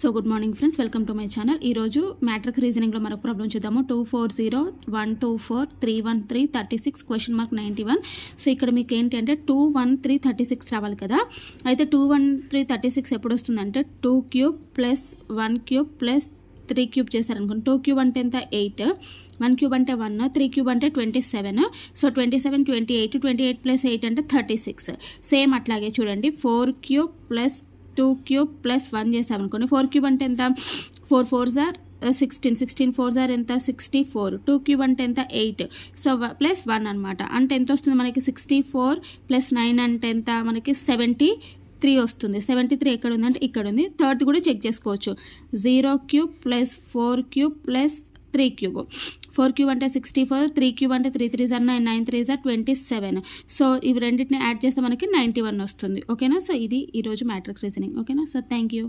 So good morning friends welcome to my channel. ఈరోజు matrix రీజనింగ్లో మరొక ప్రాబ్లం చూద్దాము. Two four zero one two four three one three thirty six question mark ninety one so ఇక్కడ మీకు ఏంటి అంటే two one three thirty six రావాలి కదా. అయితే two one three thirty six ఎప్పుడు వస్తుందంటే two cube plus one cube plus three cube చేశారనుకోండి. టూ క్యూబ్ అంటే ఎంత? ఎయిట్ వన్ క్యూబ్ అంటే వన్ త్రీ క్యూబ్ అంటే twenty seven so twenty seven twenty eight twenty eight plus eight అంటే thirty six same అట్లాగే చూడండి four cube plus two cube plus one చేసామనుకోండి four cube అంటే ఎంత? ఫోర్ ఫోర్ జార్ sixteen. Sixteen four జార్ ఎంత? Sixty four. టూ క్యూబ్ అంటే ఎంత? ఎయిట్. సో ప్లస్ వన్ అనమాట అంటే ఎంత వస్తుంది మనకి? సిక్స్టీ ఫోర్ ప్లస్ నైన్ అంటే ఎంత? మనకి సెవెంటీ త్రీ వస్తుంది. సెవెంటీ త్రీ ఎక్కడ ఉందంటే ఇక్కడ ఉంది. థర్డ్ కూడా చెక్ చేసుకోవచ్చు. Zero cube plus four cube plus three cube. Four cube అంటే సిక్స్టీ ఫోర్ త్రీ క్యూబ్ అంటే త్రీ త్రీ జార్ నైన్ నైన్ త్రీ జార్ ట్వంటీ సెవెన్. సో ఇవి రెండింటిని యాడ్ చేస్తే మనకి నైంటీ వన్ వస్తుంది. ఓకేనా? సో ఇది ఈరోజు మ్యాట్రిక్ రీజనింగ్. ఓకేనా? So thank you.